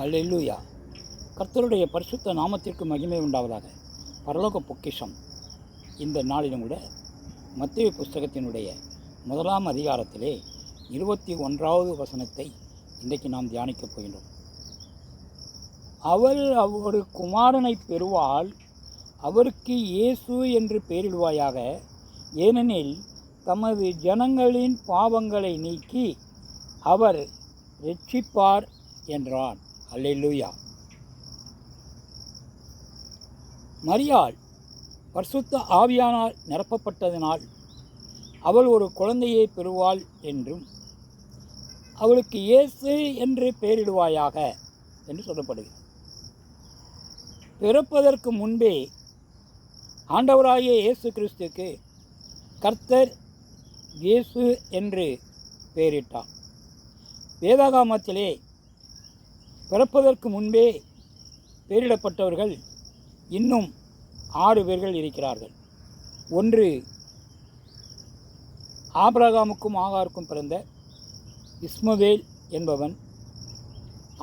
அல்லேலூயா கர்த்தருடைய பரிசுத்த நாமத்திற்கு மகிமை உண்டாவதாக. பரலோக பொக்கிஷம். இந்த நாளிலும் கூட மத்திய புஸ்தகத்தினுடைய முதலாம் அதிகாரத்திலே இருபத்தி ஒன்றாவது வசனத்தை இன்றைக்கு நாம் தியானிக்கப் போகின்றோம். அவள் ஒரு குமாரனை பெறுவாள் அவருக்கு இயேசு என்று பெயரிடுவாயாக ஏனெனில் தமது ஜனங்களின் பாவங்களை நீக்கி அவர் ரட்சிப்பார் என்றான். அல்லேலூயா மரியாள் பரிசுத்த ஆவியானால் நிரப்பப்பட்டதனால் அவள் ஒரு குழந்தையை பெறுவாள் என்றும் அவளுக்கு இயேசு என்று பெயரிடுவாயாக என்று சொல்லப்படுகிறது. பிறப்பதற்கு முன்பே ஆண்டவராகிய இயேசு கிறிஸ்துக்கு கர்த்தர் இயேசு என்று பெயரிட்டார். வேதாகாமத்திலே பிறப்பதற்கு முன்பே பெயரிடப்பட்டவர்கள் இன்னும் ஆறு பேர்கள் இருக்கிறார்கள். ஒன்று ஆபிரகாமுக்கும் ஆகாருக்கும் பிறந்த இஸ்மவேல் என்பவன்.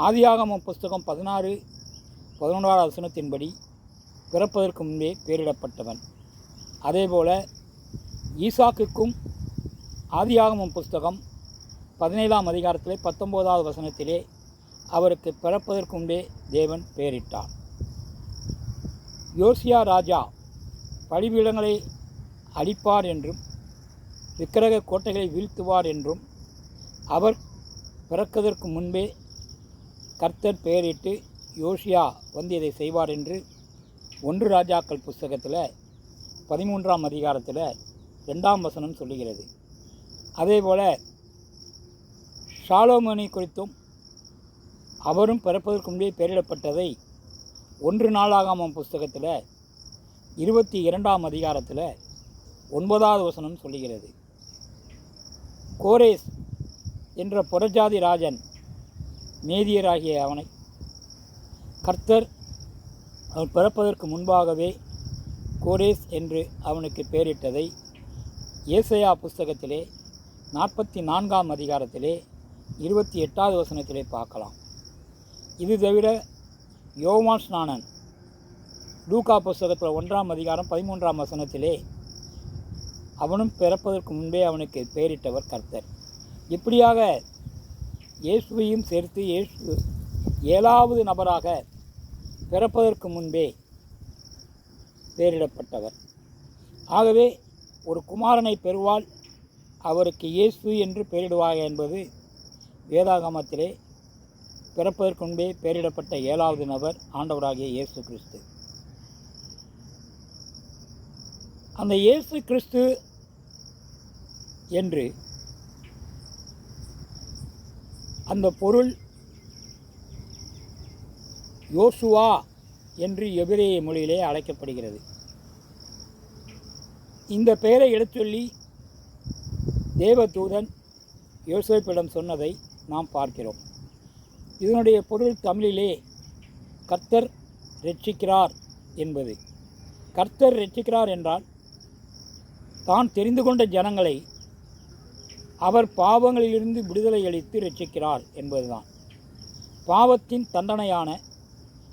ஆதியாகம புஸ்தகம் பதினாறு பதினொன்றாவது வசனத்தின்படி பிறப்பதற்கு முன்பே பெயரிடப்பட்டவன். அதேபோல ஈசாக்குக்கும் ஆதியாகமம் புஸ்தகம் பதினேழாம் அதிகாரத்திலே பத்தொம்போதாவது வசனத்திலே அவருக்கு பிறப்பதற்குண்டே தேவன் பெயரிட்டார். யோசியா ராஜா பழிபீடங்களை அழிப்பார் என்றும் விக்கிரக கோட்டைகளை வீழ்த்துவார் என்றும் அவர் பிறக்கதற்கு முன்பே கர்த்தர் பெயரிட்டு யோசியா வந்து இதை செய்வார் என்று ஒன்று ராஜாக்கள் புஸ்தகத்தில் பதிமூன்றாம் அதிகாரத்தில் ரெண்டாம் வசனம் சொல்லுகிறது. அதேபோல் ஷாலோமணி குறித்தும் அவரும் பிறப்பதற்கு முன்பே பெயரிடப்பட்டதை ஒன்று நாளாகாமம் புஸ்தகத்தில் இருபத்தி இரண்டாம் அதிகாரத்தில் ஒன்பதாவது வசனம் சொல்லுகிறது. கோரேஸ் என்ற புறஜாதி ராஜன் மேதியராகிய அவனை கர்த்தர் அவன் பிறப்பதற்கு முன்பாகவே கோரேஸ் என்று அவனுக்கு பெயரிட்டதை ஏசையா புஸ்தகத்திலே நாற்பத்தி நான்காம் அதிகாரத்திலே இருபத்தி எட்டாவது வசனத்திலே பார்க்கலாம். இது தவிர யோவான் ஸ்நானன் லூகா புஸ்தகத்தில் ஒன்றாம் அதிகாரம் பதிமூன்றாம் வசனத்திலே அவனும் பிறப்பதற்கு முன்பே அவனுக்கு பெயரிட்டவர் கர்த்தர். இப்படியாக இயேசுவையும் சேர்த்து இயேசு ஏழாவது நபராக பிறப்பதற்கு முன்பே பெயரிடப்பட்டவர். ஆகவே ஒரு குமாரனை பெறுவாள் அவருக்கு இயேசு என்று பெயரிடுவாங்க என்பது வேதாகமத்திலே பிறப்பதற்கு முன்பே பெயரிடப்பட்ட ஏழாவது நபர் ஆண்டவராகிய இயேசு கிறிஸ்து. அந்த இயேசு கிறிஸ்து என்று அந்த பொருள் யோசுவா என்று எபிரேய மொழியிலே அழைக்கப்படுகிறது. இந்த பெயரை எடுத்துள்ளி தேவதூதன் யோசேப்பிடம் சொன்னதை நாம் பார்க்கிறோம். இதனுடைய பொருள் தமிழிலே கர்த்தர் ரட்சிக்கிறார் என்பது. கர்த்தர் ரட்சிக்கிறார் என்றால் தான் தெரிந்து கொண்ட ஜனங்களை அவர் பாவங்களிலிருந்து விடுதலை அளித்து ரட்சிக்கிறார் என்பதுதான். பாவத்தின் தண்டனையான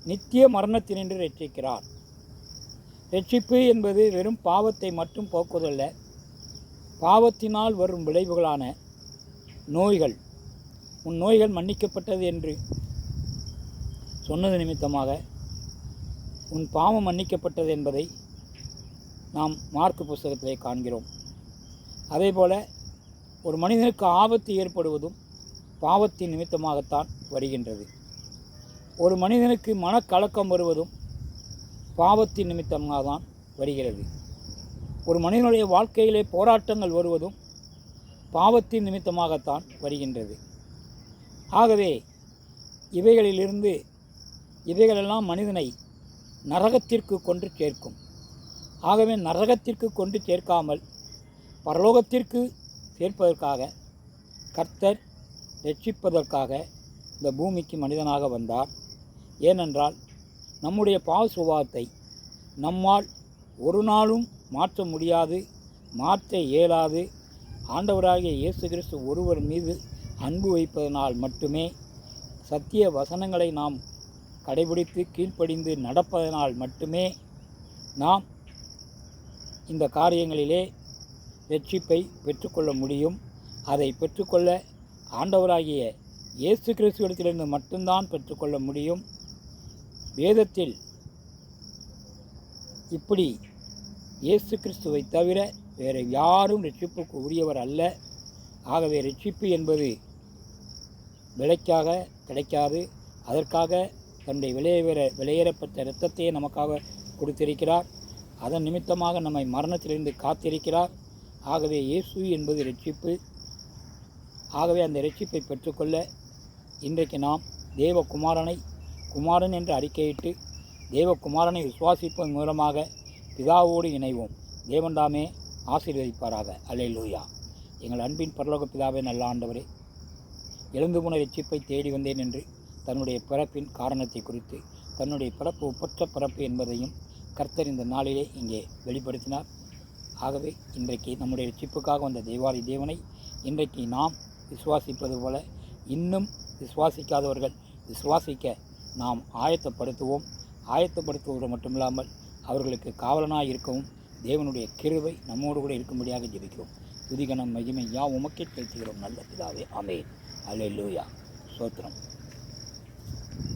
நித்திய மரணத்தினின்று ரட்சிக்கிறார் ரட்சிப்பு என்பது வெறும் பாவத்தை மட்டும் போக்குவதல்ல பாவத்தினால் வரும் விளைவுகளான நோய்கள் உன் நோய்கள் மன்னிக்கப்பட்டது என்று சொன்னது நிமித்தமாக உன் பாவம் மன்னிக்கப்பட்டது என்பதை நாம் மார்க்கு புஸ்தகத்திலே காண்கிறோம். அதேபோல ஒரு மனிதனுக்கு ஆபத்து ஏற்படுவதும் பாவத்தின் நிமித்தமாகத்தான் வருகின்றது. ஒரு மனிதனுக்கு மனக்கலக்கம் வருவதும் பாவத்தின் நிமித்தமாக தான் வருகிறது. ஒரு மனிதனுடைய வாழ்க்கையிலே போராட்டங்கள் வருவதும் பாவத்தின் நிமித்தமாகத்தான் வருகின்றது. ஆகவே இவைகளிலிருந்து இவைகளெல்லாம் மனிதனை நரகத்திற்கு கொண்டு சேர்க்கும். ஆகவே நரகத்திற்கு கொண்டு சேர்க்காமல் பரலோகத்திற்கு சேர்ப்பதற்காக கர்த்தர் ரட்சிப்பதற்காக இந்த பூமிக்கு மனிதனாக வந்தார். ஏனென்றால் நம்முடைய பாவ சுபாவத்தை நம்மால் ஒரு நாளும் மாற்ற முடியாது மாற்ற இயலாது. ஆண்டவராகிய இயேசு கிறிஸ்து ஒருவர் மீது அன்பு வைப்பதனால் மட்டுமே சத்திய வசனங்களை நாம் கடைபிடித்து கீழ்ப்படிந்து நடப்பதனால் மட்டுமே நாம் இந்த காரியங்களிலே ரட்சிப்பை பெற்றுக்கொள்ள முடியும். அதை பெற்றுக்கொள்ள ஆண்டவராகிய இயேசு கிறிஸ்துவிடத்திலிருந்து மட்டும்தான் பெற்றுக்கொள்ள முடியும். வேதத்தில் இப்படி இயேசு கிறிஸ்துவை தவிர வேறு யாரும் ரட்சிப்புக்கு உரியவர் அல்ல. ஆகவே ரட்சிப்பு என்பது விலைக்காக கிடைக்காது. அதற்காக தன்னுடைய விலையேற விலையேறப்பட்ட இரத்தத்தையே நமக்காக கொடுத்திருக்கிறார். அதன் நிமித்தமாக நம்மை மரணத்திலிருந்து காத்திருக்கிறார். ஆகவே இயேசு என்பது ரட்சிப்பு ஆகவே அந்த ரட்சிப்பை பெற்றுக்கொள்ள இன்றைக்கு நாம் தேவகுமாரனை குமாரன் என்று அறிக்கையிட்டு தேவகுமாரனை விசுவாசிப்பதன் மூலமாக பிதாவோடு இணைவோம். தேவன்தாமே ஆசீர்வதிப்பாராக. அல்லேலூயா. எங்கள் அன்பின் பரலோக பிதாவே நல்ல ஆண்டவரே எழுந்து போன ரட்சிப்பை தேடி வந்தேன் என்று தன்னுடைய பிறப்பின் காரணத்தை குறித்து தன்னுடைய பிறப்பு ஒப்பற்ற பிறப்பு என்பதையும் கர்த்தர் இந்த நாளிலே இங்கே வெளிப்படுத்தினார். ஆகவே இன்றைக்கு நம்முடைய ரட்சிப்புக்காக வந்த தேவாதி தேவனை இன்றைக்கு நாம் விசுவாசிப்பது போல இன்னும் விசுவாசிக்காதவர்கள் விசுவாசிக்க நாம் ஆயத்தப்படுத்துவோம். ஆயத்தப்படுத்துவது மட்டுமில்லாமல் அவர்களுக்கு காவலனாய் இருக்கவும் தேவனுடைய கிருவை நம்மோடு கூட இருக்கும்படியாக ஜெபிக்கிறோம். துதிகணம் மகிமை யா உமக்கே செலுத்துகிறோம் நல்ல பிதாவே ஆமென். லூயா சோத்திரம்